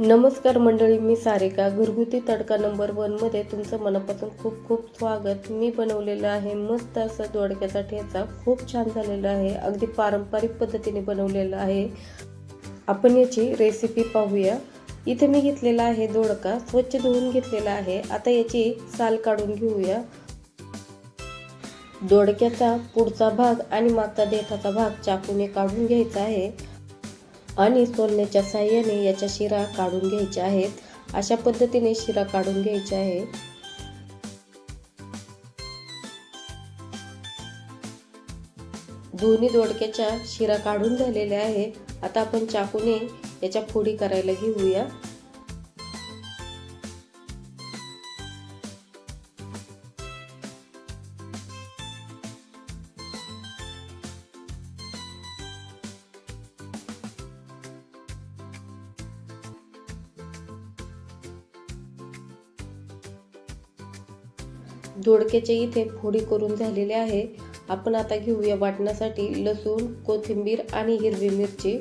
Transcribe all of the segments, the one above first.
नमस्कार मंडळी मी सारिका. घरगुती तडका नंबर वनमध्ये तुमचं मनापासून खूप खूप स्वागत. मी बनवलेलं आहे मस्त असं दोडक्याचा ठेचा. खूप छान झालेला आहे. अगदी पारंपरिक पद्धतीने बनवलेलं आहे. आपण याची रेसिपी पाहूया. इथे मी घेतलेला आहे दोडका. स्वच्छ धुवून घेतलेला आहे. आता याची साल काढून घेऊया. दोडक्याचा पुढचा भाग आणि मागचा देठाचा भाग चाकूने काढून घ्यायचा आहे. आणि सोलण्याच्या साह्याने याच्या शिरा काढून घ्यायच्या आहेत. अशा पद्धतीने शिरा काढून घ्यायच्या आहे दोन्ही दोडक्याच्या शिरा काढून झालेल्या आहे आता आपण चाकूने याच्या फोडी करायला घेऊया धोडक्याचे इथे फोडी करून झालेले आहे. आपण आता घेऊया वाटण्यासाठी लसूण कोथिंबीर आणि हिरवी मिरची.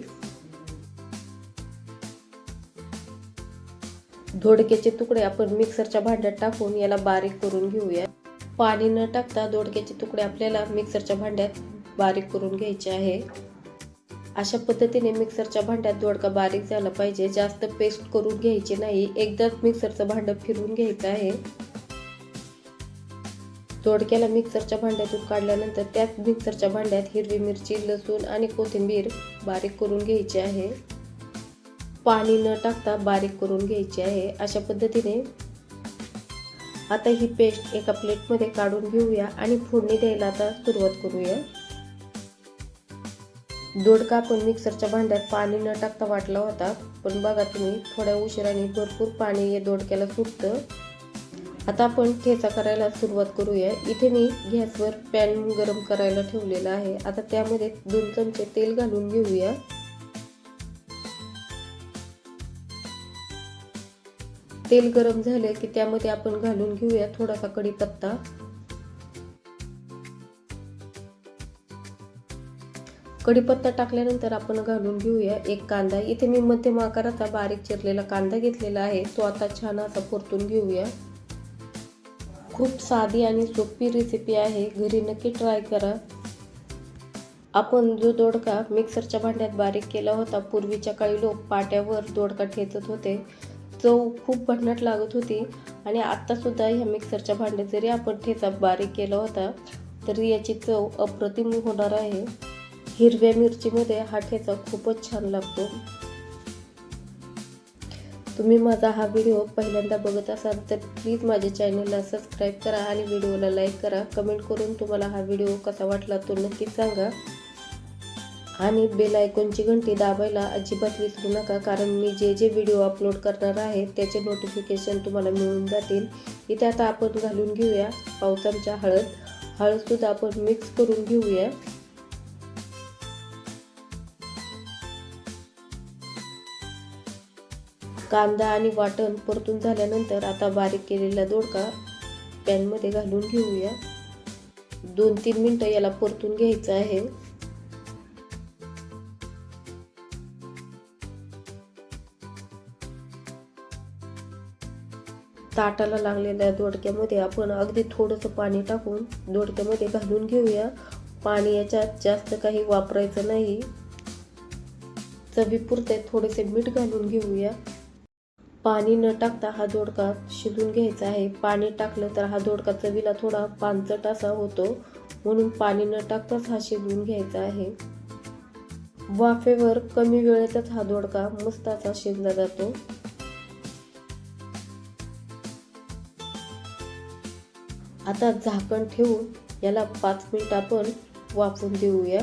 दोडक्याचे तुकडे आपण मिक्सरच्या भांड्यात टाकून याला बारीक करून घेऊया. पाणी न टाकता दोडक्याचे तुकडे आपल्याला मिक्सरच्या भांड्यात बारीक करून घ्यायचे आहे. अशा पद्धतीने मिक्सरच्या भांड्यात दोडका बारीक झाला पाहिजे. जास्त पेस्ट करून घ्यायची नाही. एकदाच मिक्सरचं भांडं फिरवून घ्यायचं आहे. दोडक्याला मिक्सरच्या भांड्यातून काढल्यानंतर त्याच मिक्सरच्या भांड्यात हिरवी मिरची लसूण आणि कोथिंबीर बारीक करून घ्यायची आहे. पाणी न टाकता बारीक करून घ्यायची आहे अशा पद्धतीने. आता ही पेस्ट एका प्लेटमध्ये काढून घेऊया आणि फोडणी द्यायला आता सुरुवात करूया. दोडका आपण मिक्सरच्या भांड्यात पाणी न टाकता वाटला होता पण बघा तुम्ही थोड्या उशिराने भरपूर पाणी हे दोडक्याला सुटतं. आता आपण ठेचा करायला सुरुवात करूया. इथे मी गॅसवर पॅन गरम करायला ठेवलेला आहे. आता त्यामध्ये दोन चमचे तेल घालून घेऊया. तेल गरम झाले की त्यामध्ये आपण घालून घेऊया थोडासा कढीपत्ता. कढीपत्ता टाकल्यानंतर आपण घालून घेऊया एक कांदा. इथे मी मध्यम आकाराचा बारीक चिरलेला कांदा घेतलेला आहे. तो आता छान असा परतून घेऊया. खूप साधी आणि सोपी रेसिपी आहे. घरी नक्की ट्राय करा. आपण जो दोडका मिक्सरच्या भांड्यात बारीक केला होता पूर्वीच्या काळी लोक पाट्यावर दोडका ठेचत होते. चव खूप भन्नाट लागत होती आणि आत्तासुद्धा ह्या मिक्सरच्या भांड्यात जरी आपण ठेचा बारीक केला होता तरी याची चव अप्रतिम होणार आहे. हिरव्या मिरचीमध्ये हा ठेचा खूपच छान लागतो. तुम्ही माझा हा व्हिडिओ पहिल्यांदा बघत असाल तर प्लीज माझ्या चॅनलला सबस्क्राईब करा आणि व्हिडिओला लाईक करा. कमेंट करून तुम्हाला हा व्हिडिओ कसा वाटला तो नक्की सांगा. आणि बेल आयकॉनची घंटी दाबायला अजिबात विसरू नका कारण मी जे जे व्हिडिओ अपलोड करणार आहे त्याचे नोटिफिकेशन तुम्हाला मिळून जातील. इथे आता आपण घालून घेऊया पावसांच्या हळद. हळदसुद्धा आपण मिक्स करून घेऊया. कांदा आणि वाटण परतून झाल्यानंतर आता बारीक केलेला दोडका पॅनमध्ये घालून घेऊया. दोन तीन मिनटं याला परतून घ्यायचं आहे. ताटाला लागलेल्या दोडक्यामध्ये आपण अगदी थोडंसं पाणी टाकून दोडक्यामध्ये घालून घेऊया. पाणी याच्यात जास्त काही वापरायचं नाही. चवीपुरते थोडेसे मीठ घालून घेऊया. पाणी न टाकता हा दोडका शिजून घ्यायचा आहे. पाणी टाकलं तर हा दोडका चवीला थोडा पांचट असा होतो. म्हणून पाणी न टाकताच हा शिजवून घ्यायचा आहे. वाफेवर कमी वेळेतच हा दोडका मस्त असा शिजला जातो. आता झाकण ठेवून याला पाच मिनिट आपण वाफून देऊया.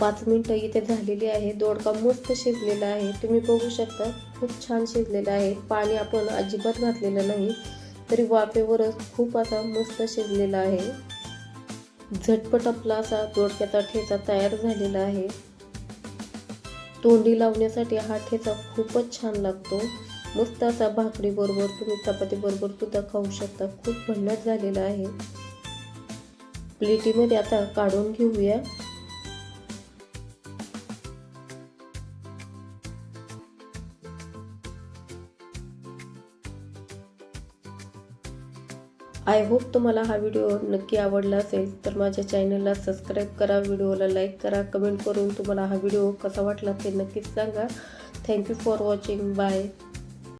पाच मिनटं इथे झालेली आहे. दोडका मस्त शिजलेला आहे. तुम्ही बघू शकता खूप छान शिजलेला आहे. पाणी आपण अजिबात घातलेलं नाही तरी वाफेवरच खूप असा मस्त शिजलेला आहे. झटपट आपला असा दोडक्याचा ठेचा तयार झालेला आहे. तोंडी लावण्यासाठी हा ठेचा खूपच छान लागतो. मस्त असा भाकरी बरोबर तुम्ही चपाती बरोबर सुद्धा खाऊ शकता. खूप भन्नाट झालेला आहे. प्लेटीमध्ये आता काढून घेऊया. आय होप तुम्हाला हा व्हिडिओ नक्की आवडला असेल. तर माझ्या चॅनलला सबस्क्राईब करा व्हिडिओला लाईक करा कमेंट करून तुम्हाला हा व्हिडिओ कसा वाटला ते नक्कीच सांगा. Thank you for watching. Bye.